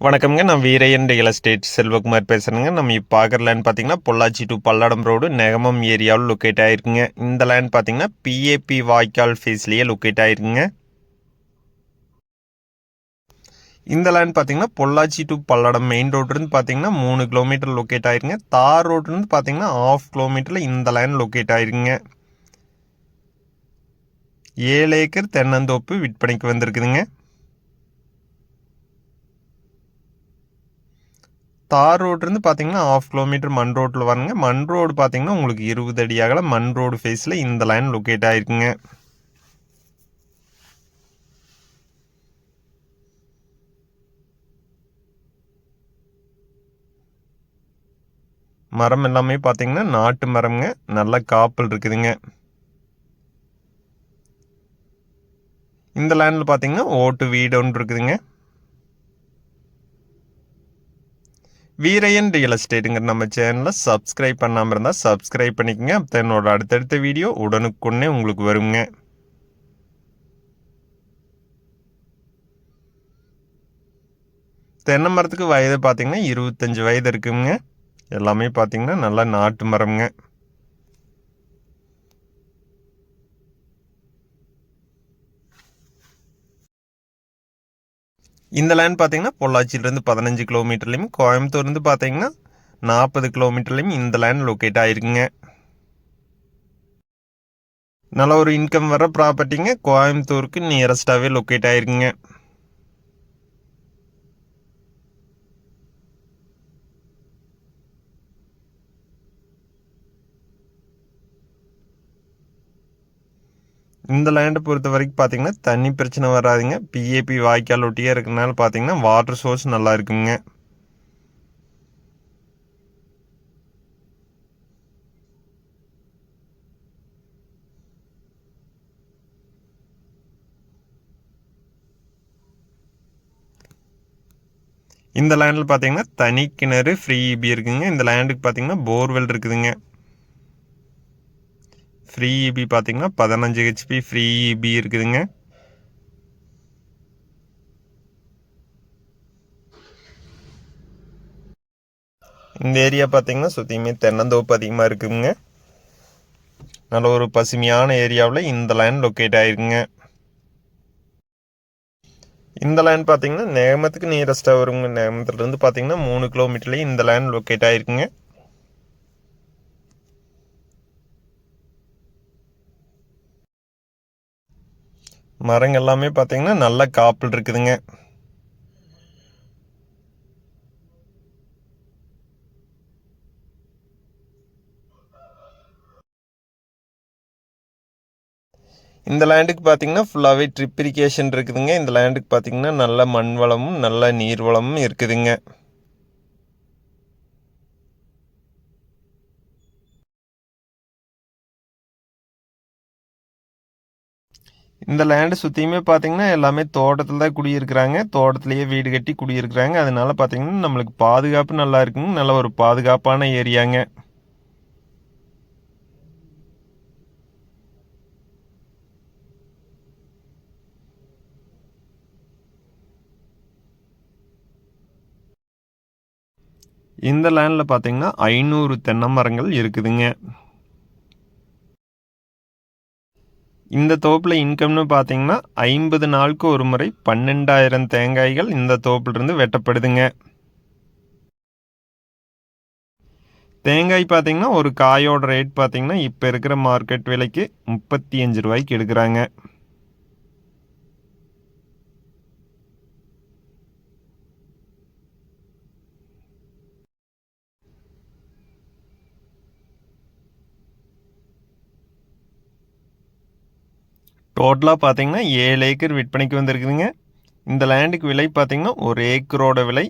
வணக்கம்ங்க. நான் Veeraiyan real estate Selvakumar பேசுகிறேங்க நம்ம இப்போ பார்க்குற லேண்ட் பார்த்தீங்கன்னா பொள்ளாச்சி டு பல்லடம் ரோடு நெகமம் ஏரியாவில் லொக்கேட் ஆகிருக்குங்க இந்த லேண்ட் பார்த்தீங்கன்னா பிஏபி வாய்க்கால் ஃபேஸ்லேயே லொக்கேட் ஆகிருக்குங்க இந்த லேண்ட் பார்த்தீங்கன்னா பொள்ளாச்சி டு பல்லடம் மெயின் ரோட்லேருந்து பார்த்தீங்கன்னா மூணு கிலோமீட்டர் லொக்கேட் ஆகிருங்க தார் ரோட்லேருந்து பார்த்தீங்கன்னா ஆஃப் கிலோமீட்டரில் இந்த லேண்ட் லொக்கேட் ஆகிருங்க ஏழு ஏக்கர் தென்னந்தோப்பு விற்பனைக்கு வந்திருக்குதுங்க. தார் ரோட்லேருந்து பார்த்தீங்கன்னா ஆஃப் கிலோமீட்டர் மண் ரோட்டில் வருங்க. மண் ரோடு பார்த்தீங்கன்னா உங்களுக்கு இருபது அடி அகல மண் ரோடு ஃபேஸில் இந்த லைன் லொக்கேட் ஆகிருக்குங்க மரம் எல்லாமே பார்த்தீங்கன்னா நாட்டு மரம்ங்க. நல்ல காப்பல் இருக்குதுங்க. இந்த லேண்டில் பார்த்தீங்கன்னா ஓட்டு வீடு ஒன்று இருக்குதுங்க. வீரையன் ரியல் எஸ்டேட்டுங்கிற நம்ம சேனலை சப்ஸ்கிரைப் பண்ணாமல் இருந்தால் சப்ஸ்கிரைப் பண்ணிக்கோங்க. அப்போ என்னோட அடுத்தடுத்த வீடியோ உடனுக்குன்னே உங்களுக்கு வருங்க. தென்னை மரத்துக்கு வயது பார்த்திங்கன்னா இருபத்தஞ்சி வயது இருக்குங்க. எல்லாமே பார்த்திங்கன்னா நல்லா நாட்டு மரம்ங்க. இந்த லேண்ட் பார்த்தீங்கன்னா பொள்ளாச்சியிலேருந்து பதினஞ்சு கிலோமீட்டர்லேயும் கோயம்புத்தூர்லேருந்து பார்த்தீங்கன்னா நாற்பது கிலோமீட்டர்லேயும் இந்த லேண்ட் லொக்கேட் ஆகிருக்குங்க நல்ல ஒரு இன்கம் வர ப்ராப்பர்ட்டிங்க கோயம்புத்தூருக்கு நியரஸ்டாகவே லொக்கேட் ஆகிருக்குங்க இந்த லேண்டை பொறுத்த வரைக்கும் பார்த்தீங்கன்னா தண்ணி பிரச்சனை வராதுங்க. பிஏபி வாய்க்கால் ஒட்டியே இருக்கிறனால பார்த்தீங்கன்னா வாட்டர் சோர்ஸ் நல்லா இருக்குங்க. இந்த லேண்டில் பார்த்தீங்கன்னா தனி கிணறு ஃப்ரீ இபி இருக்குங்க. இந்த லேண்டுக்கு பார்த்தீங்கன்னா போர்வெல் இருக்குதுங்க. ஃப்ரீ இபி பார்த்தீங்கன்னா பதினஞ்சு ஹெச்பி ஃப்ரீ இபி இருக்குதுங்க. இந்த ஏரியா பார்த்தீங்கன்னா சுற்றியுமே தென்னந்தோப்பு அதிகமாக இருக்குதுங்க நல்ல ஒரு பசுமையான ஏரியாவில் இந்த லைன் லொக்கேட் ஆயிருக்குங்க. இந்த லைன் பார்த்தீங்கன்னா நேமத்துக்கு நியரஸ்ட்டாக வருங்க. நேமத்துலேருந்து பார்த்தீங்கன்னா மூணு கிலோமீட்டர்லேயும் இந்த லைன் லொக்கேட் ஆயிருக்குங்க. மரங்கள் எல்லாமே பார்த்தீங்கன்னா நல்ல காப்பில் இருக்குதுங்க. இந்த லேண்டுக்கு பார்த்தீங்கன்னா ஃபுல்லாகவே ட்ரிப் இரிகேஷன் இருக்குதுங்க. இந்த லேண்டுக்கு பார்த்தீங்கன்னா நல்ல மண் வளமும் நல்ல நீர் வளமும் இருக்குதுங்க. இந்த லேண்டு சுற்றியுமே பார்த்தீங்கன்னா எல்லாமே தோட்டத்தில் தான் குடியிருக்கிறாங்க. தோட்டத்திலேயே வீடு கட்டி குடியிருக்கிறாங்க. அதனால பார்த்தீங்கன்னா நம்மளுக்கு பாதுகாப்பு நல்லா இருக்குங்க. நல்ல ஒரு பாதுகாப்பான ஏரியாங்க. இந்த லேண்டில் பார்த்தீங்கன்னா ஐநூறு தென்னை மரங்கள் இருக்குதுங்க. இந்த தோப்பில் இன்கம்னு பார்த்தீங்கன்னா ஐம்பது நாளுக்கு ஒரு முறை பன்னெண்டாயிரம் தேங்காய்கள் இந்த தோப்பிலிருந்து வெட்டப்படுதுங்க. தேங்காய் பார்த்தீங்கன்னா ஒரு காயோட ரேட் பார்த்தீங்கன்னா இப்போ இருக்கிற மார்க்கெட் விலைக்கு முப்பத்தி அஞ்சு ரூபாய்க்கு எடுக்கிறாங்க. டோட்டலாக பார்த்தீங்கன்னா ஏழு ஏக்கர் விற்பனைக்கு வந்திருக்குதுங்க. இந்த லேண்டுக்கு விலை பார்த்தீங்கன்னா ஒரு ஏக்கரோட விலை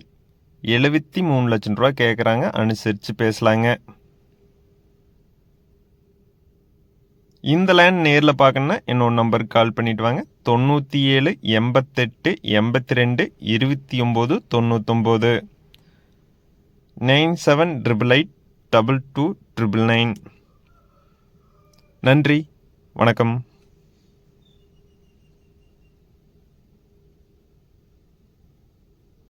எழுபத்தி மூணு லட்சம் ரூபா கேட்குறாங்க அனுசரித்து பேசலாங்க. இந்த லேண்ட் நேரில் பார்க்கணுன்னா என்னோட நம்பருக்கு கால் பண்ணிவிட்டு வாங்க. தொண்ணூற்றி ஏழு எண்பத்தெட்டு எண்பத்தி ரெண்டு இருபத்தி ஒம்பது தொண்ணூத்தொம்பது. Nine seven triple eight double two triple nine நன்றி. வணக்கம்.